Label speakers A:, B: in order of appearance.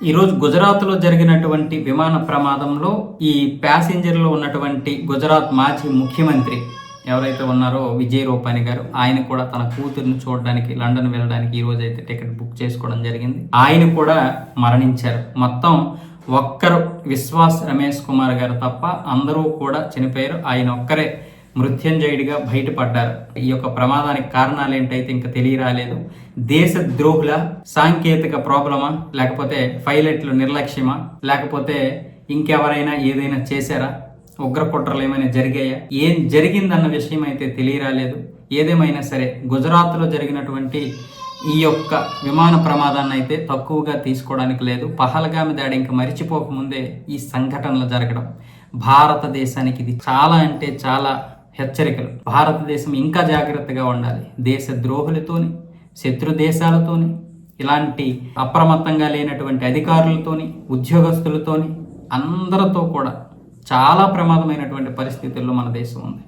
A: ఈరోజు గుజరాత్లో జరిగినటువంటి విమాన ప్రమాదంలో ఈ ప్యాసింజర్లో ఉన్నటువంటి గుజరాత్ మాజీ ముఖ్యమంత్రి ఎవరైతే ఉన్నారో విజయ్ రూపాని గారు ఆయన కూడా తన కూతురుని చూడడానికి లండన్ వెళ్ళడానికి ఈరోజు అయితే టికెట్ బుక్ చేసుకోవడం జరిగింది. ఆయన కూడా మరణించారు. మొత్తం ఒక్కరు విశ్వాస్ రమేష్ కుమార్ గారు తప్ప అందరూ కూడా చనిపోయారు. ఆయన ఒక్కరే మృత్యుంజయుడిగా బయటపడ్డారు. ఈ యొక్క ప్రమాదానికి కారణాలు ఏంటైతే ఇంకా తెలియరాలేదు. దేశ ద్రోహుల సాంకేతిక ప్రాబ్లమా లేకపోతే పైలట్లు నిర్లక్ష్యమా లేకపోతే ఇంకెవరైనా ఏదైనా చేశారా? ఉగ్రకుట్రలు ఏమైనా జరిగాయా? ఏం జరిగిందన్న విషయం అయితే తెలియరాలేదు. ఏదేమైనా సరే గుజరాత్లో జరిగినటువంటి ఈ యొక్క విమాన ప్రమాదాన్ని అయితే తక్కువగా తీసుకోవడానికి లేదు. పహల్గామి దాడి ఇంకా మరిచిపోకముందే ఈ సంఘటనలు జరగడం. భారతదేశానికి ఇది చాలా అంటే చాలా హెచ్చరికలు. భారతదేశం ఇంకా జాగ్రత్తగా ఉండాలి. దేశ ద్రోహులతోని శత్రు దేశాలతోని ఇలాంటి అప్రమత్తంగా లేనటువంటి అధికారులతోని ఉద్యోగస్తులతోని అందరితో కూడా చాలా ప్రమాదమైనటువంటి పరిస్థితుల్లో మన దేశం ఉంది.